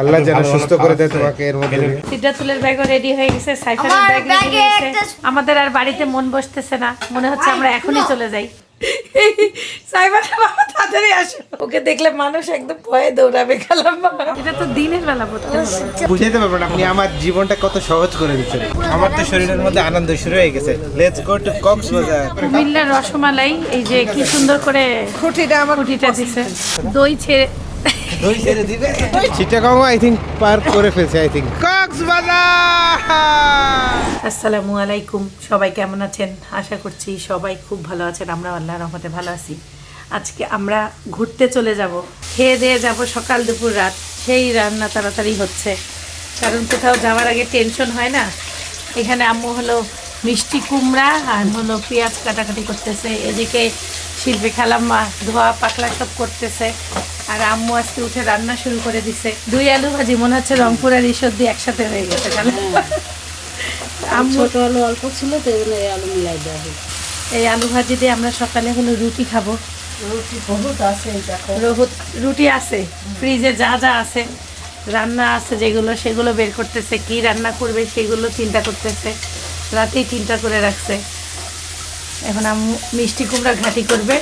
আল্লাহ যেন সুস্থ করে দেয় তোমাকে এর মধ্যে। সিদ্ধাতুলের ব্যাগও রেডি হয়ে গেছে সাইফানের আমার ব্যাগ রেডি হয়ে গেছে। আমাদের আর বাড়িতে মন বসতেছে না মনে হচ্ছে আমরা এখনই চলে যাই। বাবা তাড়াতাড়ি আসো। ওকে দেখলে মানুষ একদম ভয়ে দৌড়াবে খেলাম এটা তো দিনের বেলা পড়তে বুঝাইতে পারবেন আপনি আমার জীবনটা কত সহজ করে দিচ্ছেন। আমার তো শরীরের মধ্যে আনন্দ শুরু হয়ে গেছে। Let's go to Cox's Bazar. কুমিল্লার রসমালাই এই যে কি সুন্দর করে খুঁটিটা আমার খুঁটিটা দিছে। দই ছেড়ে চিটাগাং আই থিংক পার করে ফেলছে আই থিংক কক্সবাজার! আসসালামু আলাইকুম সবাই কেমন আছেন? আশা করছি সবাই খুব ভালো আছেন আমরা আল্লাহ রহমতে ভালো আছি। আজকে আমরা ঘুরতে চলে যাব খেয়ে দিয়ে যাব সকাল দুপুর রাত সেই রান্না তাড়াতাড়ি হচ্ছে। কারণ কোথাও যাওয়ার আগে টেনশন হয় না? এখানে আম্মু হলো মিষ্টি কুমড়া আর হলো পেঁয়াজ কাটাকাটি করতেছে এদিকে শিল্পী খালাম্মা ধোয়া পাকলা সব করতেছে। আর আম্মু আজকে উঠে রান্না শুরু করে দিছে। দুই আলু ভাজি মনে হচ্ছে রংপুর আর ঈশ্বরদি একসাথে হয়ে গেছে আম্মু ছোট আলু অল্প ছিল তো এই আলু মিলাই দেওয়া হয়েছে। এই আলু ভাজি দিয়ে আমরা সকালে হলো রুটি খাব। রুটি বহুত আছে দেখো। রহুত- রুটি আছে ফ্রিজে যা যা আছে রান্না আছে যেগুলো সেগুলো বের করতেছে কি রান্না করবে সেগুলো চিন্তা করতেছে রাতেই চিন্তা করে রাখছে। এখন আম্মু মিষ্টি কুমড়া ঘাটি করবে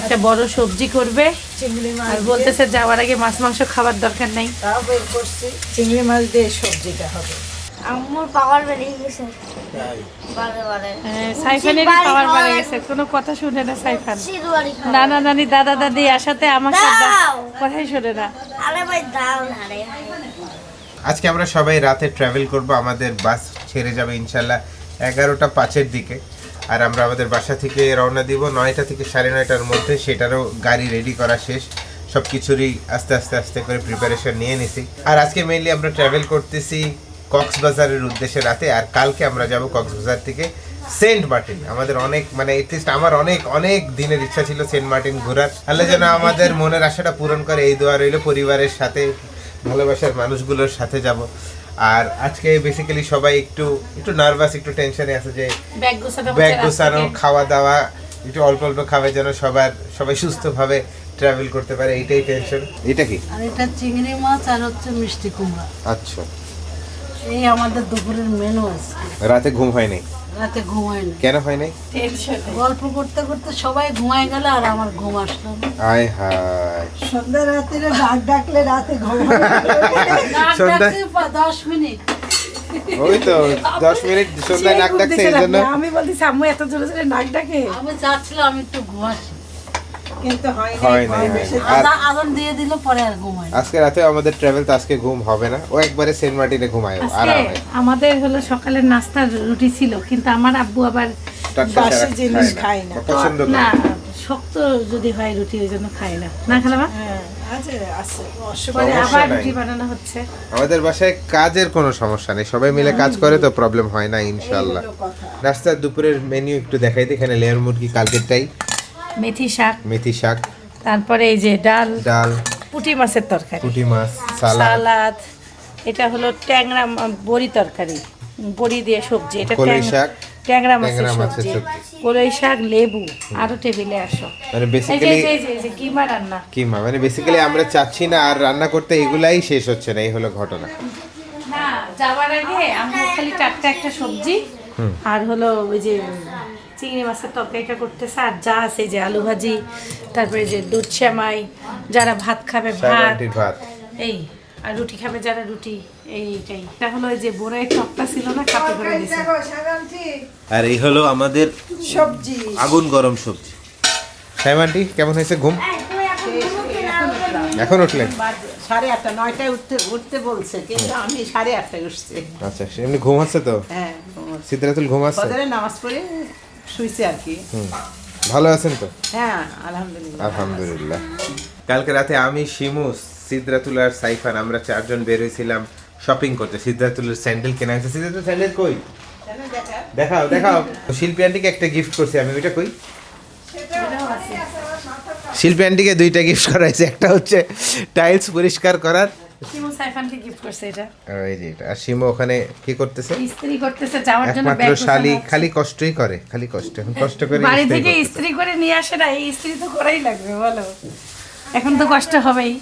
একটা বড় সবজি করবে চিংড়ি মাছ আর বলতেছে যাওয়ার আগে মাছ মাংস খাবার দরকার নাই। চিংড়ি মাছ দিয়ে সবজিটা হবে। আম্মুর পাওয়ার গেছে। হ্যাঁ, পাওয়ার গেছে কোনো কথা শুনে না সাইফান। নানা নানি দাদা দাদি আসাতে। কথাই শোনে না। আরে ভাই দাও না রে। আজকে আমরা সবাই রাতে ট্রাভেল করব আমাদের বাস ছেড়ে যাবে ইনশাল্লাহ এগারোটা পাঁচের দিকে। আর আমরা আমাদের বাসা থেকে রওনা দিব। নয়টা থেকে সাড়ে নয়টার মধ্যে সেটারও গাড়ি রেডি করা শেষ। সব কিছুরই আস্তে আস্তে আস্তে করে প্রিপারেশন নিয়ে নিছি। আর আজকে মেইনলি আমরা ট্রাভেল করতেছি কক্সবাজারের উদ্দেশ্যে রাতে। আর কালকে আমরা যাব কক্সবাজার থেকে সেন্ট মার্টিন। আমাদের অনেক মানে এটলিস্ট আমার অনেক অনেক দিনের ইচ্ছা ছিল সেন্ট মার্টিন ঘোরার। আল্লাহ যেন আমাদের মনের আশাটা পূরণ করে। এই দোয়া রইল পরিবারের সাথে, ভালোবাসার মানুষগুলোর সাথে যাব। আর আজকে বেসিক্যালি সবাই একটু একটু নার্ভাস একটু টেনশনে আছে যে ব্যাগ গোছানো। খাওয়া দাওয়া একটু অল্প অল্প খাবে যেন সবার সবাই সুস্থভাবে ট্রাভেল করতে পারে এইটাই টেনশন এটা কি? আর এটা চিংড়ি মাছ আর হচ্ছে মিষ্টি কুমড়া। আচ্ছা। এই আমাদের দুপুরের মেনু আছে রাতে ঘুম হয়নি? রাতে ঘুমায় না। কেন হয় নাই? গল্প করতে করতে সবাই ঘুমায় গেল আর আমার ঘুম আসলো না। আয় হায়। সন্ধ্যা রাত্রিরে ডাক ডাকলে রাতে ঘুমায় সন্ধ্যা- দশ মিনিট। ওই তো দশ মিনিট সন্ধ্যায় নাক ডাকছে এই জন্য আমি বলছি সামু এত জোরে জোরে নাক ডাকে। আমি চাচ্ছিলাম আমি একটু ঘুমাচ্ছি। কিন্তু হয়নি হয়নি আর দিয়ে দিল পরে আর ঘুমায় না। আজকে রাতে আমাদের ট্রাভেল তো আজকে ঘুম হবে না। ও একবারে সেন্ট মার্টিনে ঘুমায় আরামে। আমাদের হলো সকালের নাস্তার রুটি ছিল কিন্তু আমার আব্বু আবার বাসি জিনিস খায় খায় না। না। পছন্দ না শক্ত যদি হয় রুটি ওই জন্য খাই না। না খেলাম? হ্যাঁ আছে আছে। পরে সমস্যা আবার নাই। রুটি বানানো হচ্ছে। আমাদের বাসায় কাজের কোনো সমস্যা নেই। সবাই মিলে কাজ করে তো প্রবলেম হয় না ইনশাল্লাহ রাস্তার দুপুরের মেনু একটু দেখাই দিই এখানে লেয়ার মুরগি কালকেরটাই। মেথি শাক। মেথি শাক। তারপরে এই যে ডাল। ডাল। পুঁটি মাছের তরকারি। পুঁটি মাছ সালাদ। এটা হলো ট্যাংরা বড়ি তরকারি। বড়ি দিয়ে সবজি। এটা শাক, ট্যাংরা মাছের সবজি। কলই শাক লেবু। আরও টেবিলে আসো। মানে বেসিক্যালি কিমা রান্না। কিমা মানে বেসিক্যালি আমরা চাচ্ছি না আর রান্না করতে এগুলাই শেষ হচ্ছে না এই হলো ঘটনা। না যাওয়ার আগে আমরা খালি টাটকা একটা সবজি আর হলো ওই যে চিংড়ি মাছের তরকারিটা করতেছে আর যা আছে যে আলু ভাজি তারপরে যে দুধ শ্যামাই যারা ভাত খাবে ভাত ভাত। এই আর রুটি খাবে যারা রুটি এইটাই। এটা হলো যে বড় এক টপটা ছিল না কাপড় করে দিছে। আর এই হলো আমাদের সবজি। আগুন গরম সবজি। সাইমান্টি কেমন হয়েছে ঘুম? এখন উঠলেন সাড়ে আটটা নয়টায় উঠতে উঠতে বলছে কিন্তু আমি সাড়ে আটটায় উঠছি। আচ্ছা এমনি ঘুম আছে তো? হ্যাঁ সিদ্ধারাতুল ঘুম আছে নামাজ পড়ে শুইছি আর কি। ভালো আছেন তো? হ্যাঁ আলহামদুলিল্লাহ। আলহামদুলিল্লাহ। কালকে রাতে আমি শিমু সিদ্ধাতুল আর সাইফান আমরা চারজন বের হয়েছিলাম শপিং করতে। সিদ্ধাতুলের স্যান্ডেল কেনা হয়েছে। সিদ্ধাতুল স্যান্ডেল কই? দেখাও। দেখাও শিল্পী আন্টিকে একটা গিফট করছি আমি। ওইটা কই? শিল্পী আন্টিকে দুইটা গিফট করা হয়েছে। একটা হচ্ছে টাইলস পরিষ্কার করার শিমু সাইফানকে গিফট করছে এটা। এই যে এটা। আর শিমু ওখানে কি করতেছে? ইস্ত্রি করতেছে যাওয়ার জন্য একমাত্র শালি খালি কষ্টই করে খালি কষ্ট। এখন কষ্ট করে বাড়ি থেকে ইস্ত্রি করে নিয়ে আসে না এই ইস্ত্রি তো করাই লাগবে বলো। এখন তো কষ্ট হবেই।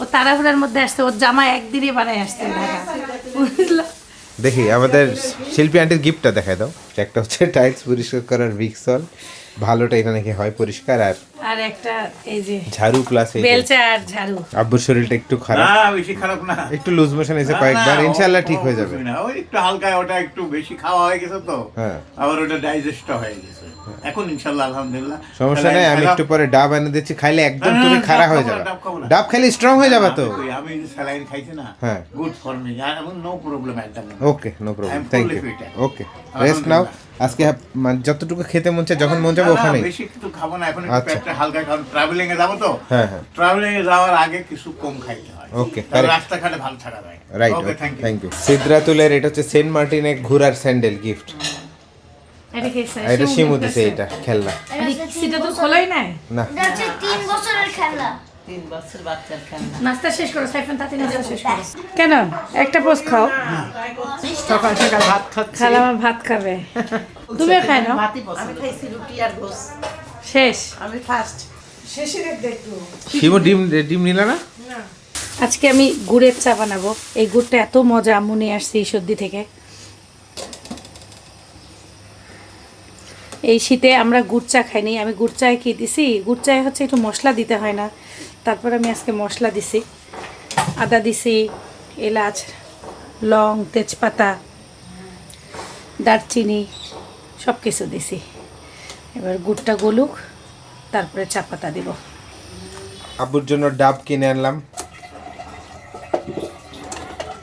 ও তাড়াহুড়ার মধ্যে আসছে ওর জামা একদিনই বানায় আসছে ঢাকা। দেখি আমাদের শিল্পী আন্টির গিফটটা দেখাই দাও। একটা হচ্ছে টাইলস পরিষ্কার করার ভিক্সল ভালোটা এটা নাকি হয় পরিষ্কার আর আর একটা এই যে ঝাড়ু প্লাস এই বেলচা আর ঝাড়ু। আব্বুর শরীরটা একটু খারাপ। না বেশি খারাপ না। একটু লুজ মোশন এসে কয়েকবার ইনশাআল্লাহ ঠিক হয়ে যাবে। না, ওই একটু হালকা ওটা একটু বেশি খাওয়া হয়ে গেছে তো। হ্যাঁ। আবার ওটা ডাইজেস্ট হয়ে গেছে। এখন ইনশাল্লাহ আলহামদুলিল্লাহ। সমস্যা নেই আমি একটু পরে ডাব এনে দিচ্ছি খাইলে একদম না, তুমি ডাব হয়ে যাবে। ডাব খাব না। ডাব খেলে স্ট্রং হয়ে যাবে তো। আমি- স্যালাইন খাইছি না হ্যাঁ। গুড ফর মি এমন নো প্রবলেম একদম। Okay no problem thank fully you okay rest নাও আজকে হ্যাপ- মানে যতটুকু খেতে মন চায় যখন মন যাবে না, না, বেশি কিছু খাব না এখন একটু আচ্ছা। পেটটা হালকা কারণ ট্রাভেলিং এ যাব তো। হ্যাঁ হ্যাঁ। ট্রাভেলিং এ যাওয়ার আগে কিছু কম খাইতে হয়। Okay, তাহলে. রাস্তাঘাটে ভালো থাকা যায়। Right okay thank you thank you সিদ্রাতুলের এটা হচ্ছে সেন্ট মার্টিনে ঘোরার স্যান্ডেল গিফট। এটা কি শিমু দিছে? এটা খেলনা। সেটা তো খোলাই নাই। না। এটা হচ্ছে তিন বছরের খেলা তিন বছর বাচ্চার খেলনা। নাস্তা শেষ করো সাইফান তাতে নাস্তা শেষ করো। কেন? একটা পোস্ট খাও। সকাল সকাল ভাত খাচ্ছি। খালা আমার ভাত খাবে। তুমিও খাই না ভাতই পছন্দ আমি খাইছি রুটি আর গোস। শেষ। আমি ফার্স্ট শেষের দেখো শিমু ডিম ডিম নিলা না। আজকে আমি গুড়ের চা বানাবো। এই গুড়টা এত মজা আম্মু নিয়ে আসছি এই সর্দি থেকে। এই শীতে আমরা গুড় চা খাইনি। আমি গুড় চায় কি দিছি? গুড় চায় হচ্ছে একটু মশলা দিতে হয় না। তারপর আমি আজকে মশলা দিছি আদা দিছি এলাচ লং তেজপাতা দারচিনি সব কিছু দিছি। এবার গুড়টা গলুক তারপরে চা পাতা দিব। আব্বুর জন্য ডাব কিনে আনলাম।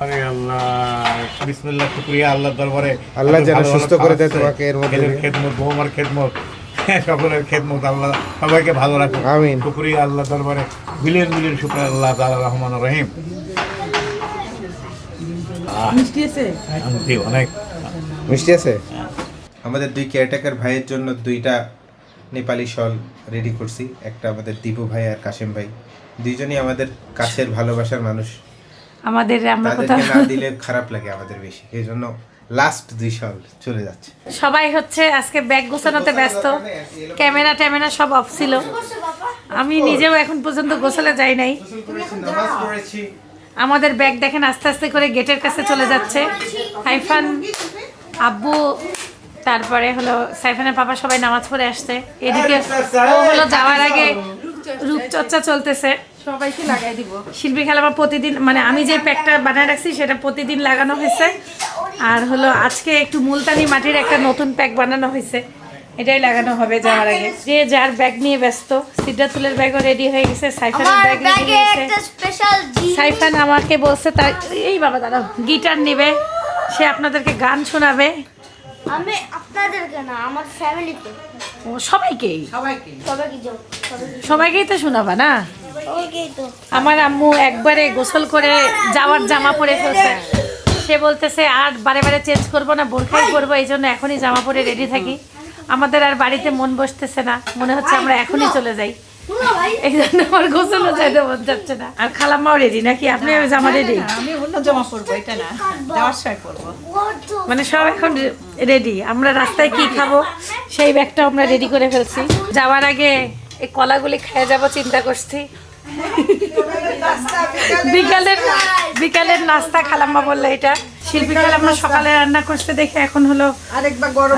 আরে আল্লাহ বিসমিল্লাহ শুকরিয়া আল্লাহর দরবারে। আল্লাহ যেন সুস্থ করে দেয় তোমাকে এর মধ্যে। খেদমত বৌমার খেদমত সকলের খেদমত আল্লাহ সবাইকে ভালো রাখুন আমিন। শুকরিয়া আল্লাহ দরবারে। বিলিয়ন বিলিয়ন শুক্রিয়া আল্লাহ তাআলা রহমান রহিম। মিষ্টি আছে? অনেক। মিষ্টি আছে? আমাদের দুই কেয়ারটেকার ভাইয়ের জন্য দুইটা নেপালি শল রেডি করছি। একটা আমাদের দীপু ভাই আর কাশেম ভাই। দুইজনই আমাদের কাছের ভালোবাসার মানুষ। আমাদের আমরা কোথাও তাদেরকে না দিলে খারাপ লাগে আমাদের বেশি। এই জন্য লাস্ট দুই শল চলে যাচ্ছে। সবাই হচ্ছে আজকে ব্যাগ গোছানোতে ব্যস্ত। ক্যামেরা ট্যামেরা সব অফ ছিল। আমি নিজেও এখন পর্যন্ত গোসলে যাই নাই। আমাদের ব্যাগ দেখেন আস্তে আস্তে করে গেটের কাছে চলে যাচ্ছে। সাইফান আব্বু তারপরে হলো সাইফানের পাপা সবাই নামাজ পড়ে আসছে। এদিকে ও হলো যাওয়ার আগে রূপচর্চা চলতেছে। সবাইকে লাগাই দিব। শিল্পী খেলা আমার প্রতিদিন মানে আমি যে প্যাকটা বানায় রাখছি সেটা প্রতিদিন লাগানো হয়েছে। আর হলো আজকে একটু মুলতানি মাটির একটা নতুন প্যাক বানানো হয়েছে। এটাই লাগানো হবে যাওয়ার আগে। যে যার ব্যাগ নিয়ে ব্যস্ত সিদ্ধাতুলের ব্যাগও রেডি হয়ে গেছে সাইফানের ব্যাগ রেডি ব্যাগে হয়েছে একটা স্পেশাল জিনিস। সাইফান আমাকে বলছে তার এই বাবা দাদা গিটার নেবে সে আপনাদেরকে গান শোনাবে। আমি আপনাদেরকে না আমার ফ্যামিলিকে ও সবাইকেই? সবাইকে সবাইকে যাও সবাইকে সবাইকেই তো শোনাবা না? আমার আম্মু একবারে গোসল করে যাওয়ার জামা পরে ফেলছে। সে বলতেছে আর বারে বারে চেঞ্জ করব না বোরখাই করব এই জন্য এখনই জামা পরে রেডি থাকি। আমাদের আর বাড়িতে মন বসতেছে না। মনে হচ্ছে আমরা এখনই চলে যাই। এই জন্য আমার গোসলও মন যাচ্ছে না। আর খালাম্মাও রেডি নাকি? আপনি জামা রেডি আমি অন্য জামা পরবো এটা না যাওয়ার সময় পরবো। মানে সব এখন রেডি আমরা রাস্তায় কি খাব? সেই ব্যাগটা আমরা রেডি করে ফেলছি। যাওয়ার আগে এই কলাগুলি খেয়ে যাব চিন্তা করছি। বিকালের বিকালের নাস্তা খালাম্মা বললে এটা। শিল্পী খালাম্মা সকালে রান্না করতে দেখে এখন হলো আরেকবার গরম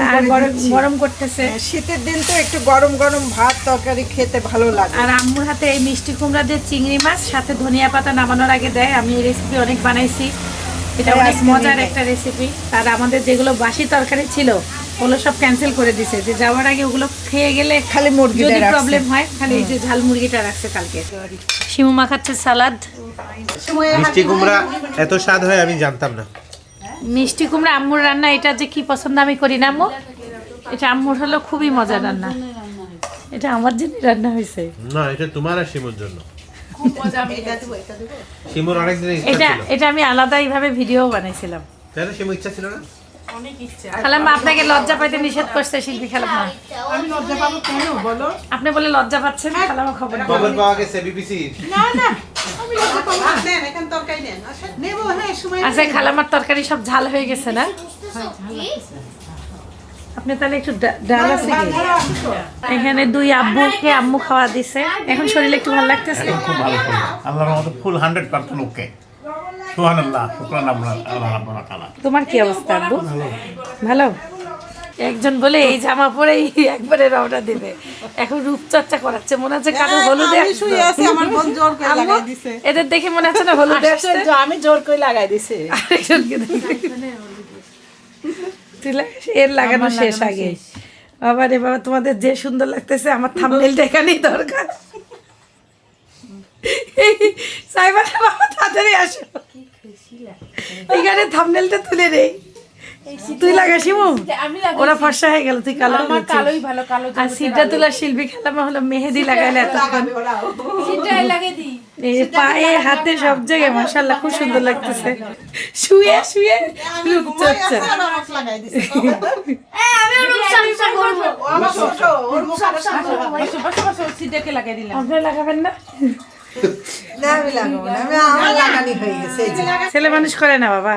গরম করতেছে। শীতের দিন তো একটু গরম গরম ভাত তরকারি খেতে ভালো লাগে। আর আম্মুর হাতে এই মিষ্টি কুমড়া দিয়ে চিংড়ি মাছ সাথে ধনিয়া পাতা নামানোর আগে দেয়। আমি এই রেসিপি অনেক বানাইছি। এটা হ্যাঁ, অনেক মজার একটা রেসিপি আর আমাদের যেগুলো বাসি তরকারি ছিল ওগুলো সব ক্যান্সেল করে দিছে। যে যাওয়ার আগে ওগুলো খেয়ে গেলে খালি মুরগিটা যদি প্রবলেম হয় খালি এই যে ঝাল মুরগিটা রাখছে কালকে। শিমু মাখাচ্ছে সালাদ। মিষ্টি কুমড়া এত স্বাদ হয় আমি জানতাম না। মিষ্টি কুমড়া আম্মুর রান্না এটা যে কি পছন্দ আমি করি না আম্মু? এটা আম্মুর হলো খুবই মজার রান্না। এটা আমার জন্য রান্না হয়েছে। না এটা তোমার আর শিমুর জন্য। এটা এটা আমি আলাদা এইভাবে ভিডিও বানাইছিলাম। তাই না শিমুর ইচ্ছা ছিল না? আপনাকে লজ্জা পাইতে নিষেধ করছে শিল্পী খালাম্মা। আমি লজ্জা পাবো কেন বলো? আপনি বলে লজ্জা পাচ্ছেন খালাম্মা খবর খবর পাওয়া গেছে বিবিসি না না। আচ্ছা নেব হ্যাঁ সময় আচ্ছা খালাম্মার তরকারি সব ঝাল হয়ে গেছে না? আপনি তাহলে একটু ডাল আছে কি? এখানে দুই আব্বুকে আম্মু খাওয়া দিছে। এখন শরীরে একটু ভালো লাগতেছে? খুব ভালো আল্লাহর মতো ফুল হান্ড্রেড পার্সেন্ট ওকে সুহান আল্লাহ শুক্রান আল্লাহ আল্লাহ তোমার কি অবস্থা আব্বু? ভালো? একজন বলে এই জামা পরেই একবারে রওনা দেবে। এখন রূপচর্চা করাচ্ছে মনে হচ্ছে কারও হলুদে আমি শুয়ে আছি আমার বোন জোর করে লাগাই দিছে। এদের দেখে মনে হচ্ছে না হলুদে আসছে। আমি জোর করে লাগাই দিছি। আরেকজনকে? এর লাগানো শেষ আগে। বাবা রে বাবা তোমাদের যে সুন্দর লাগতেছে আমার থাম্বনেলটা এখানেই দরকার। সাইবার বাবা তাড়াতাড়ি আসো। এখানে থাম্বনেলটা তুলে নেই। তুই লাগাস ইমু ওরা ফর্সা হয়ে গেল তুই কালো আমার কালোই ভালো কালো আর সিটটা তোলা শিল্পী খেলাম হলো মেহেদি লাগাইলে এতক্ষণ। এই পায়ে হাতে সব জায়গায় মাশাআল্লাহ খুব সুন্দর লাগতেছে। শুয়ে শুয়ে। করব। আপনি লাগাবেন না? হয়ে ছেলে মানুষ করে না বাবা?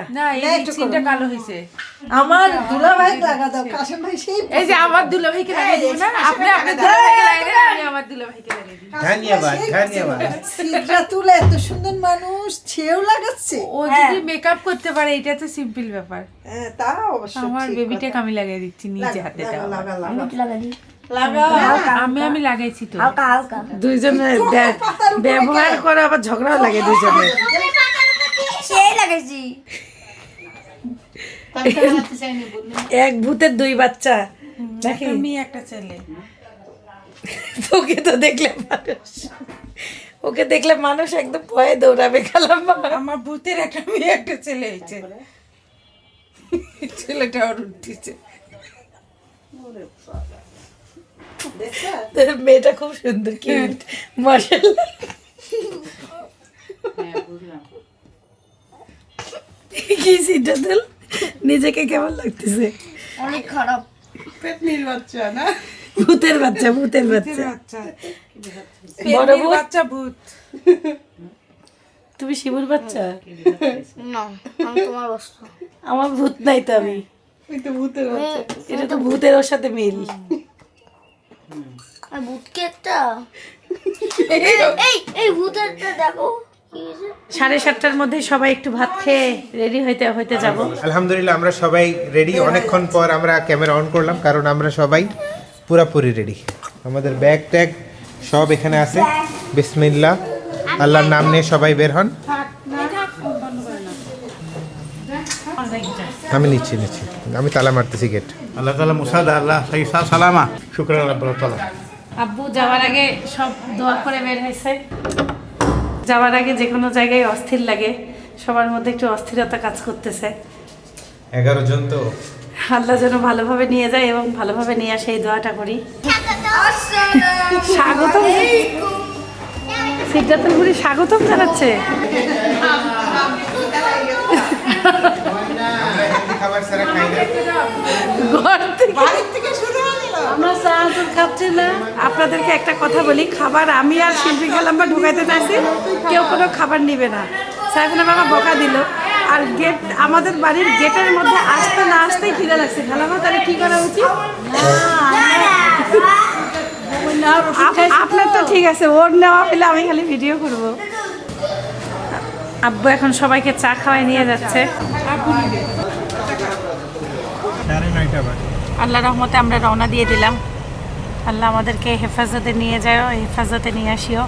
আমার দুলা ভাই লাগা দাও কাশেম ভাই সেই এই যে আমার দুলাভাইকে লাগিয়ে দিব না? আপনি আপনার দুলাভাইকে লাগিয়ে দেন আমি আমার দুলাভাইকে লাগিয়ে দিই। ধন্যবাদ ধন্যবাদ। সিদ্রা তুলে এত সুন্দর মানুষ ছেও লাগাচ্ছে। ও যদি মেকআপ করতে পারে এটা তো সিম্পল ব্যাপার। হ্যাঁ তা অবশ্য আমার বেবিটাকে। আমি লাগিয়ে দিচ্ছি নিজে হাতে লাগা, লাগা, লাগা। লাগা। আমি আমি লাগাইছি তো। দুইজনে ব্যবহার করে আবার ঝগড়াও লাগে দুইজনে। সেই লাগাইছি। এক ভূতের দুই বাচ্চা নাকি? মেয়ে একটা ছেলে। তোকে তো দেখলে মানুষ। ওকে দেখলে মানুষ একদম ভয়ে দৌড়াবে খেলাম আমার ভূতের একটা মেয়ে একটা ছেলে হয়েছে। ছেলেটা ওর উঠতেছে মেয়েটা খুব সুন্দর কিউট মাশাআল্লাহ। কি সিটা দিল নিজেকে কেমন লাগতেছে? অনেক খারাপ। পেতনির বাচ্চা না? ভূতের বাচ্চা ভূতের বাচ্চা। আচ্ছা বড় ভূত? বাচ্চা ভূত। তুমি শিবুর বাচ্চা? না আমি তোমার বস্তু আমার ভূত নাই তো আমি। তো ভূতের বাচ্চা। এটা তো ভূতের ওর সাথে মিল। আর ভূতকে একটা? এই এই ভূতেরটা দেখো। সাড়ে সাতটার মধ্যে সবাই একটু ভাত খেয়ে রেডি হইতে হইতে যাব। আলহামদুলিল্লাহ আমরা সবাই রেডি অনেকক্ষণ পর আমরা ক্যামেরা অন করলাম কারণ আমরা সবাই পুরাপুরি রেডি আমাদের ব্যাগ ট্যাগ সব এখানে আছে। বিসমিল্লাহ। আল্লাহর নাম নিয়ে সবাই বের হন। আমি নিচ্ছি নিচ্ছি। আমি তালা মারতেছি গেট আল্লাহ তালা মুসাদা আল্লাহ সাইসা সালামা। শুক্রান তালা আব্বু যাওয়ার আগে সব দোয়া করে বের হয়েছে। যাওয়ার আগে যে কোনো জায়গায় অস্থির লাগে। সবার মধ্যে একটু অস্থিরতা কাজ করতেছে। এগারো জন তো। আল্লাহ যেন ভালোভাবে নিয়ে যায় এবং ভালোভাবে নিয়ে আসে এই দোয়াটা করি। স্বাগতম। সিদ্ধার্থন পুরী স্বাগতম জানাচ্ছে। খাবার ছাড়া খাই না ঘর থেকে শুরু আমরা চা দুধ খাচ্ছি না। আপনাদেরকে একটা কথা বলি খাবার আমি আর শিল্পী খেলাম বা ঢুকাইতে চাইছি কেউ কোনো খাবার নিবে না। সাইফুনা বাবা বকা দিল। আর গেট আমাদের বাড়ির গেটের মধ্যে আসতে না আসতেই খিদে লাগছে। খালামা তাহলে কি করা উচিত? আপনার তো ঠিক আছে ওর নেওয়া হলে আমি খালি ভিডিও করব। আব্বু এখন সবাইকে চা খাওয়াই নিয়ে যাচ্ছে। আল্লাহ রহমতে আমরা রওনা দিয়ে দিলাম। আল্লাহ আমাদেরকে হেফাজতে নিয়ে যায় হেফাজতে নিয়ে আসিও।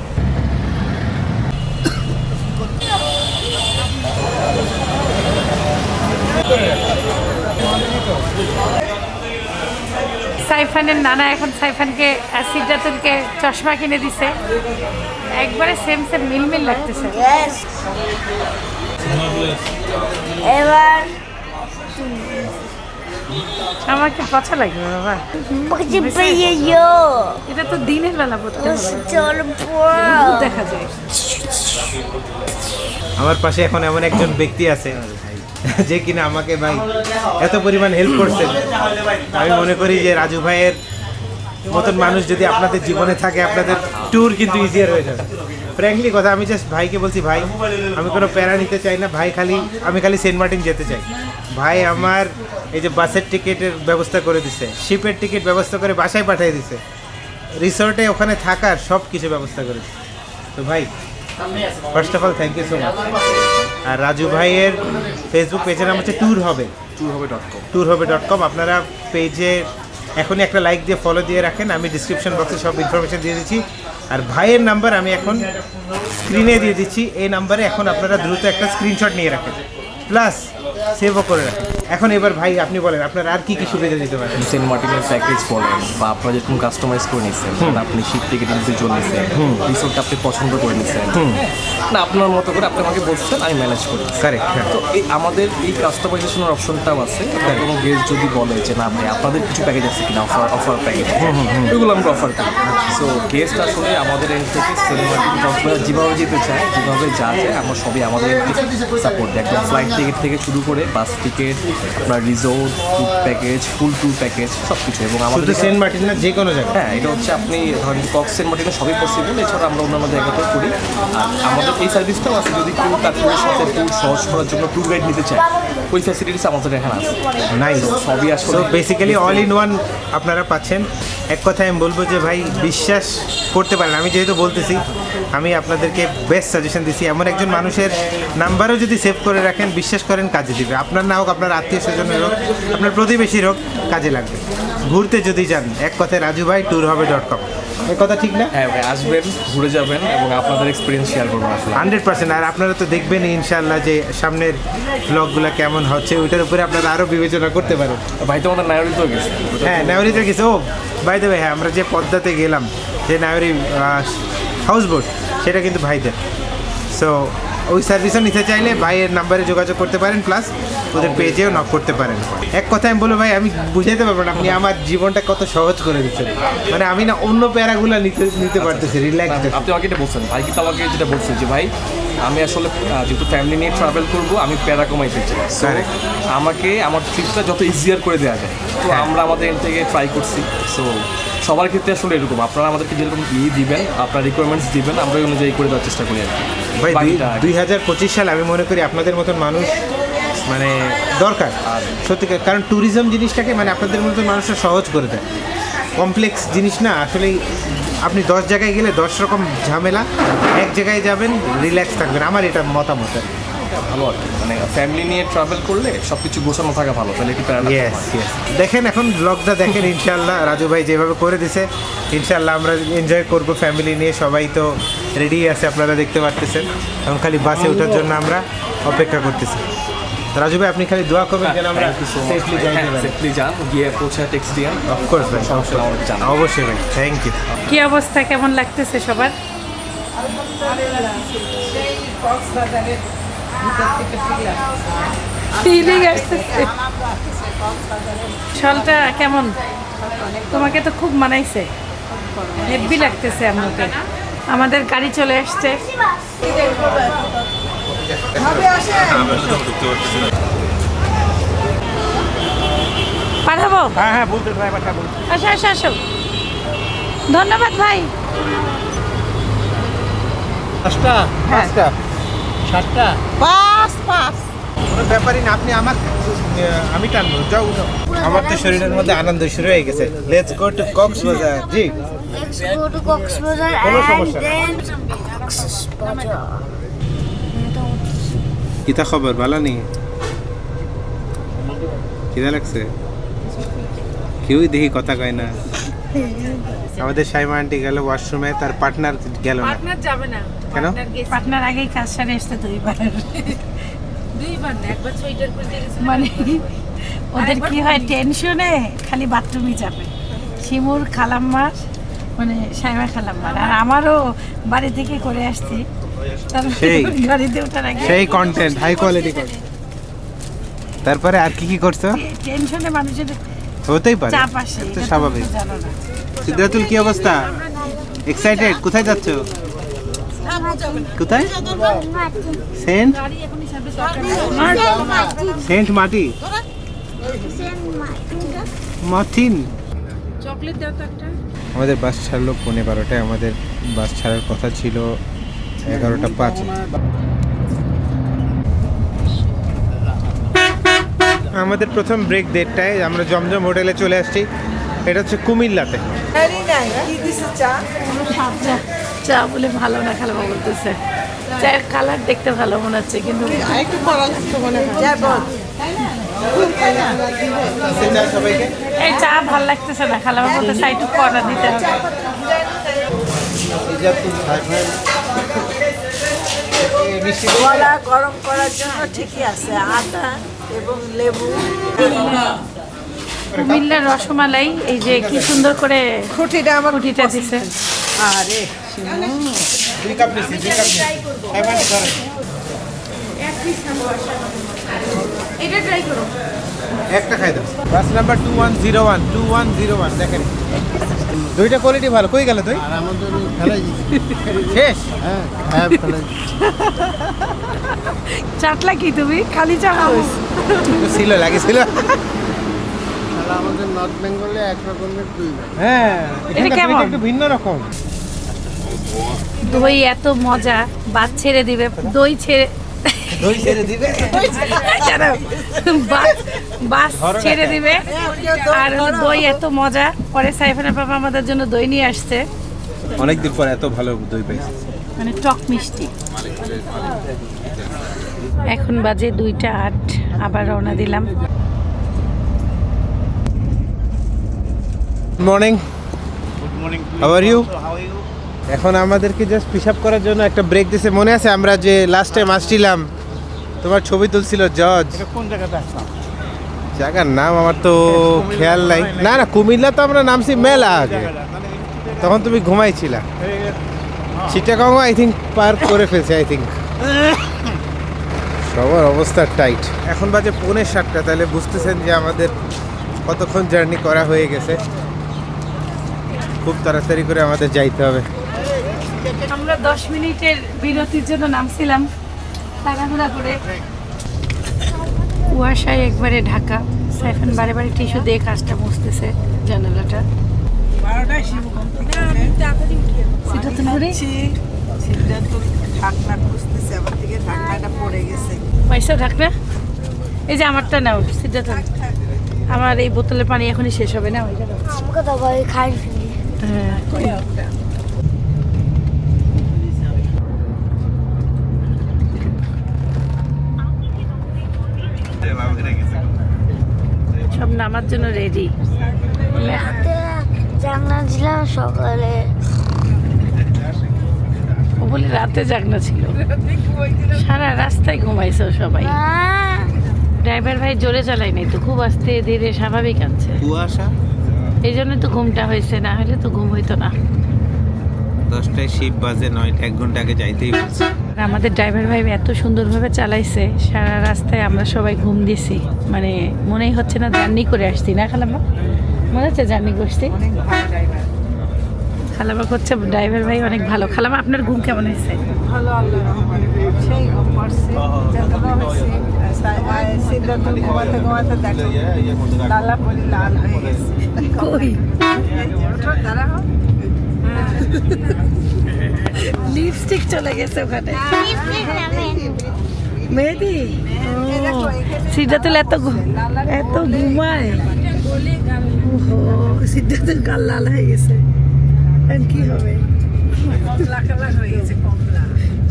সাইফানের নানা এখন সাইফানকে সিদ্ধাতুলকে চশমা কিনে দিছে। একবারে সেম সেম মিলমিল লাগতেছে. এবার আমার কি লাগবে বাবা? এটা তো দিনের বেলা পড়তে দেখা যায়। আমার পাশে এখন এমন একজন ব্যক্তি আছে। যে কিনা আমাকে ভাই এত পরিমাণ হেল্প করছেন আমি মনে করি যে রাজু ভাইয়ের মতন মানুষ যদি আপনাদের জীবনে থাকে আপনাদের ট্যুর কিন্তু ইজিয়ার হয়ে যাবে। ফ্র্যাঙ্কলি কথা আমি জাস্ট ভাইকে বলছি ভাই আমি কোনো প্যারা নিতে চাই না। ভাই খালি আমি খালি সেন্ট মার্টিন যেতে চাই। ভাই আমার এই যে বাসের টিকিটের ব্যবস্থা করে দিছে শিপের টিকিট ব্যবস্থা করে বাসায় পাঠিয়ে দিছে রিসোর্টে ওখানে থাকার সব কিছু ব্যবস্থা করে দিছে। তো ভাই first of all thank you so much আর রাজু ভাইয়ের ফেসবুক পেজের নাম হচ্ছে ট্যুর হবে ট্যুর হবে ডট কম ট্যুর হবে ডট কম আপনারা পেজে এখনই একটা লাইক দিয়ে ফলো দিয়ে রাখেন আমি ডিসক্রিপশন বক্সে সব ইনফরমেশন দিয়ে দিচ্ছি। আর ভাইয়ের নাম্বার আমি এখন স্ক্রিনে দিয়ে দিচ্ছি এই নাম্বারে এখন আপনারা দ্রুত একটা স্ক্রিনশট নিয়ে রাখেন। প্লাস সেভও করে রাখেন এখন এবার ভাই আপনি বলেন আপনার আর কি কি সুবিধা দিতে পারেন সেন্ট মার্টিনের প্যাকেজ বলেন বা আপনারা যেরকম কাস্টমাইজ করে নিচ্ছেন আপনি শিপ টিকিট নিতে চলে নিচ্ছেন রিসোর্টটা আপনি পছন্দ করে নিচ্ছেন না আপনার মতো করে আপনি আমাকে বলছেন আমি ম্যানেজ করি কারেক্ট তো এই আমাদের এই কাস্টমাইজেশনের অপশনটাও আছে। কোনো গেস্ট যদি বলে যে না ভাই আপনাদের কিছু প্যাকেজ আছে কিনা অফার অফার প্যাকেজ ওইগুলো আমরা অফার করি। সো গেস্ট আসলে আমাদের এন্ড থেকে সিনেমা কক্সবাজার যেভাবে যেতে চায় যেভাবে যা চায় আমরা সবই আমাদের সাপোর্ট দেয়। একদম ফ্লাইট টিকিট থেকে শুরু করে বাস টিকিট আপনার resort food package full tour package সব কিছু এবং আমাদের সেন্ট মার্টিন না যে কোনো জায়গায়। হ্যাঁ এটা হচ্ছে আপনি ধরেন কক্স সেন্ট মার্টিনে সবই পসিবল এছাড়া আমরা অন্যান্য জায়গাতেও করি। আর আমাদের এই সার্ভিসটাও আছে যদি কেউ তার ট্যুরের সাথে ট্যুর সহজ করার জন্য ট্যুর গাইড নিতে চায় ওই ফ্যাসিলিটিস আমাদের এখানে আছে। নাইস সবই আসলে বেসিক্যালি অল ইন ওয়ান আপনারা পাচ্ছেন। এক কথায় আমি বলব যে ভাই, বিশ্বাস করতে পারেন আমি যেহেতু বলতেছি, আমি আপনাদেরকে বেস্ট সাজেশন দিছি। এমন একজন মানুষের নাম্বারও যদি সেভ করে রাখেন, বিশ্বাস করেন, কাজে দিবে। আপনার না হোক, আপনার আত্মীয় স্বজনের হোক, আপনার প্রতিবেশীর হোক, কাজে লাগবে। ঘুরতে যদি যান এক কথায় রাজু ভাই ট্যুর হবে ডট কম এ কথা ঠিক না? হ্যাঁ ভাই আসবেন ঘুরে যাবেন এবং আপনাদের এক্সপিরিয়েন্স শেয়ার করবেন আসলে। Hundred percent. আর আপনারা তো দেখবেন ইনশাল্লাহ যে সামনের ব্লগগুলো কেমন হচ্ছে ওইটার উপরে আপনারা আরও বিবেচনা করতে পারেন। ভাই তো আমাদের নায়রিতেও গেছে। হ্যাঁ নাউরিতে গেছে। ও বাই ভাই হ্যাঁ আমরা যে পদ্মাতে গেলাম যে নাউরি হাউস বোট সেটা কিন্তু ভাইদের। সো ওই সার্ভিসও নিতে চাইলে ভাইয়ের নাম্বারে যোগাযোগ করতে পারেন প্লাস ওদের পেজেও নক করতে পারেন। এক কথায় আমি বলব ভাই আমি বুঝাইতে পারব না আপনি আমার জীবনটা কত সহজ করে দিচ্ছেন। মানে আমি না অন্য প্যারাগুলো নিতে নিতে পারতেছি রিল্যাক্স আপনি আমাকে এটা বলছেন ভাই কিন্তু আমাকে যেটা বলছেন যে ভাই আমি আসলে যেহেতু ফ্যামিলি নিয়ে ট্রাভেল করব আমি প্যারা কমাইতে চাই। Correct. আমাকে আমার ট্রিপটা যত ইজিয়ার করে দেওয়া যায়। তো হ্যাঁ। আমরা আমাদের থেকে ট্রাই করছি। সো সবার ক্ষেত্রে আসলে এরকম। আপনারা আমাদেরকে যেরকম ই দিবেন আপনার রিকোয়ারমেন্টস দিবেন আমরা ওই অনুযায়ী করে দেওয়ার চেষ্টা করি আর কি। ভাই দুই হাজার পঁচিশ সাল আমি মনে করি আপনাদের মতন মানুষ মানে দরকার। সত্যিকার কারণ ট্যুরিজম জিনিসটাকে মানে আপনাদের মতন মানুষের সহজ করে দেয়। কমপ্লেক্স জিনিস না আসলেই আপনি দশ জায়গায় গেলে দশ রকম ঝামেলা। এক জায়গায় যাবেন রিল্যাক্স থাকবেন। আমার এটা মতামত আর কি। ভালো আর মানে ফ্যামিলি নিয়ে ট্রাভেল করলে সব কিছু গোছানো থাকা ভালো তাহলে একটু। ইয়েস দেখেন এখন ব্লগটা দেখেন ইনশাল্লাহ রাজু ভাই যেভাবে করে দিছে ইনশাল্লাহ আমরা এনজয় করব ফ্যামিলি নিয়ে সবাই তো রেডি আছে আপনারা দেখতে পারতেছেন। এখন খালি বাসে ওঠার জন্য আমরা অপেক্ষা করতেছি। তো রাজু ভাই আপনি খালি দোয়া করবেন যেন আমরা সেফলি পারি। safely যান গিয়ে পৌঁছে টেক্সট দিয়ান অফকোর্স ভাই অবশ্যই ভাই থ্যাংক ইউ কি অবস্থা কেমন লাগতেছে সবার? ফিলিং আসতেছে। শলটা কেমন? তোমাকে তো খুব মানাইছে। হেভি লাগতেছে আমাকে। আমাদের গাড়ি চলে আসছে। পাঠাবো? হ্যাঁ হ্যাঁ বলতে ড্রাইভারটা বলতে আসো আসো আসো। ধন্যবাদ ভাই। পাঁচটা? পাঁচটা? সাতটা? পাঁচ পাঁচ কোনো ব্যাপারই না আপনি আমার আমি টানবো যাও আমার তো শরীরের মধ্যে আনন্দ শুরু হয়ে গেছে। লেটস গো টু কক্সবাজার জি। কোনো সমস্যা Coxbazaar. কিতা খবর ভালো নেই কিদা লাগছে? কেউই দেখি কথা কয় না। আমাদের সাইমা আন্টি গেল ওয়াশরুমে তার পার্টনার গেল না। পার্টনার যাবে না কেন? পাটনার আগেই কাজ সারে আসতে দুইবার। দুইবার না একবার সোয়েটার গেছে। মানে ওদের কি হয় টেনশনে খালি বাথরুমে যাবে। শিমুর খালাম্মার মানে সাইমা খালাম্মার। আর আমারও বাড়ি থেকে করে আসছি। তারপরে সেই। গাড়িতে ওঠার আগে সেই কন্টেন্ট হাই কোয়ালিটি কন্টেন্ট তারপরে আর কি কি করছ? টেনশনে মানুষের হতেই পারে। তো স্বাভাবিক। সিদ্ধাতুল কি অবস্থা? এক্সাইটেড কোথায় যাচ্ছ? কোথায়? সেন্ট সেন্ট মাটি মাথিন আমাদের বাস ছাড়লো পৌনে বারোটায়। আমাদের বাস ছাড়ার কথা ছিল এগারোটা পাঁচে। আমাদের প্রথম ব্রেক দেড়টায় আমরা জমজম হোটেলে চলে আসছি। এটা হচ্ছে কুমিল্লাতে। চা চা চা বলে ভালো না খালামা বলতেছে। চায়ের কালার দেখতে ভালো মনে হচ্ছে কিন্তু এই চা ভালো লাগতেছে না খালামা বলতেছে একটু কড়া দিতে হবে। গলা গরম করার জন্য ঠিকই আছে আদা এবং লেবু। কুমিল্লার রসমালাই এই যে কি সুন্দর করে খুঁটিটা আমার খুঁটিটা দিছে। আরে দুই কাপ নিচ্ছি দুই কাপ নিচ্ছি এবার ধরেন। এটা ট্রাই করো। একটা খাই দাও। Bus number two one zero one two one zero one দেখেন। দুইটা কোয়ালিটি ভালো। কই গেল তুই? শেষ? চাটলা কি তুমি? খালি চা খাব ছিল লাগেছিল। আমাদের নর্থ বেঙ্গলে এক রকমের দুই হ্যাঁ এখানকার কেমন? একটু ভিন্ন রকম। দই এত মজা বাদ ছেড়ে দিবে দই ছেড়ে দই ছেড়ে দিবে। বাস বাস ছেড়ে দিবে। আর হলো দই এত মজা। পরে সাইফানের বাবা আমাদের জন্য দই নিয়ে আসছে। অনেকদিন পর এত ভালো দই পাইছি। মানে টক মিষ্টি। এখন বাজে দুইটা আট। আবার রওনা দিলাম। মর্নিং আর ইউ এখন আমাদেরকে জাস্ট পিসাব করার জন্য একটা ব্রেক দিছে। মনে আছে আমরা যে লাস্ট টাইম আসছিলাম? তোমার ছবি তুলছিল জজ। কোন জায়গাতে আসলাম? জায়গার নাম আমার তো খেয়াল নাই। না না কুমিল্লা তো আমরা নামছি মেলা আগে। তখন তুমি ঘুমাইছিলা। চিটাগং আই থিঙ্ক পার করে ফেলছে আই থিঙ্ক সবার অবস্থা টাইট এখন বাজে পৌনে সাতটা তাহলে বুঝতেছেন যে আমাদের কতক্ষণ জার্নি করা হয়ে গেছে। খুব তাড়াতাড়ি করে আমাদের যাইতে হবে। আমরা দশ মিনিটের বিরতির জন্য নামছিলাম। তাড়াহুড়া করে। কুয়াশায় একবারে ঢাকা। সাইফান বারে বারে টিস্যু দিয়ে কাজটা মুছতেছে জানালাটা। এই যে আমারটা নাও তো আমার এই বোতলের পানি এখনই শেষ হবে না তো ভাই খাই হ্যাঁ সব নামার জন্য রেডি জাগনা ছিলাম সকালে। ও বলে রাতে জাগনা ছিল। সারা রাস্তায় ঘুমাইছে সবাই। ড্রাইভার ভাই জোরে চালাই নাই তো খুব আস্তে ধীরে স্বাভাবিক আনছে। কুয়াশা? এই জন্য তো ঘুমটা হয়েছে না হলে তো ঘুম হইতো না। দশটায় শিপ বাজে নয়টা এক ঘণ্টা আগে যাইতেই বলছে। আর আমাদের ড্রাইভার ভাই এত সুন্দরভাবে চালাইছে সারা রাস্তায় আমরা সবাই ঘুম দিছি। মানে মনেই হচ্ছে না জার্নি করে আসছি না খালামা মনে হচ্ছে জার্নি করছি। খালামা করছে ড্রাইভার ভাই অনেক ভালো। খালামা আপনার ঘুম কেমন হয়েছে? ভালো আল্লাহ দেখো। লাল হয়ে গেছে। কই? ওঠো দাঁড়াও। লিপস্টিক চলে গেছে ওখানে। মেহেদি? সিদ্ধাতুল এত এত ঘুমায়। সিদ্ধাতুল গাল লাল হয়ে গেছে। কি হবে?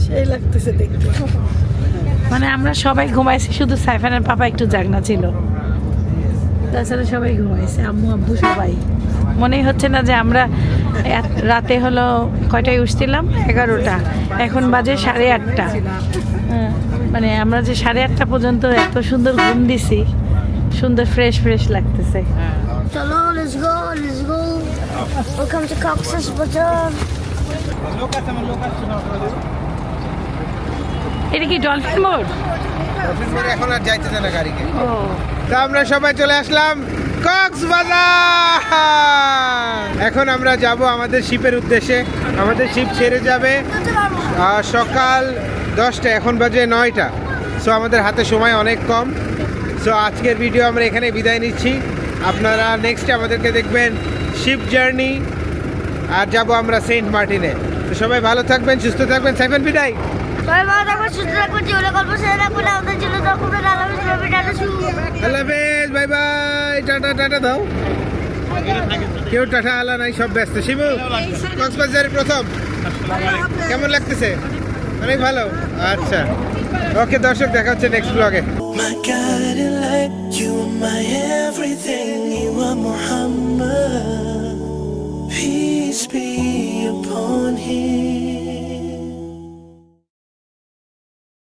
সেই লাগতেছে দেখতে। মানে আমরা সবাই ঘুমাইছি, শুধু সাইফানের পাপা একটু জাগনা ছিল। তাছাড়া সবাই ঘুমাইছে আম্মু আব্বু সবাই। মনেই হচ্ছে না যে আমরা রাতে হলো কয়টায় উঠছিলাম? এগারোটা। এখন বাজে সাড়ে আটটা। হ্যাঁ, মানে আমরা যে সাড়ে আটটা পর্যন্ত এত সুন্দর ঘুম দিছি সুন্দর ফ্রেশ ফ্রেশ লাগতেছে। চলো let's go let's go welcome to Cox's Bazar এটা কি ডলফিন মোড়? এখন আর যাইতেছে না গাড়িকে ও। তো আমরা সবাই চলে আসলাম কক্সবাজার। এখন আমরা যাব আমাদের শিপের উদ্দেশ্যে। আমাদের শিপ ছেড়ে যাবে। সকাল দশটা এখন বাজে নয়টা। সো আমাদের হাতে সময় অনেক কম। সো আজকের ভিডিও আমরা এখানে বিদায় নিচ্ছি। আপনারা নেক্সট আমাদেরকে দেখবেন শিপ জার্নি। আর যাব আমরা সেন্ট মার্টিনে। তো সবাই ভালো থাকবেন, সুস্থ থাকবেন। সাইফান, বিদায়। দাও। কেউ টাটা আলা নাই সব ব্যস্ত। প্রথম। কেমন লাগতেছে? অনেক ভালো। আচ্ছা। ওকে দর্শক দেখা হচ্ছে নেক্সট ব্লগে Peace be upon him.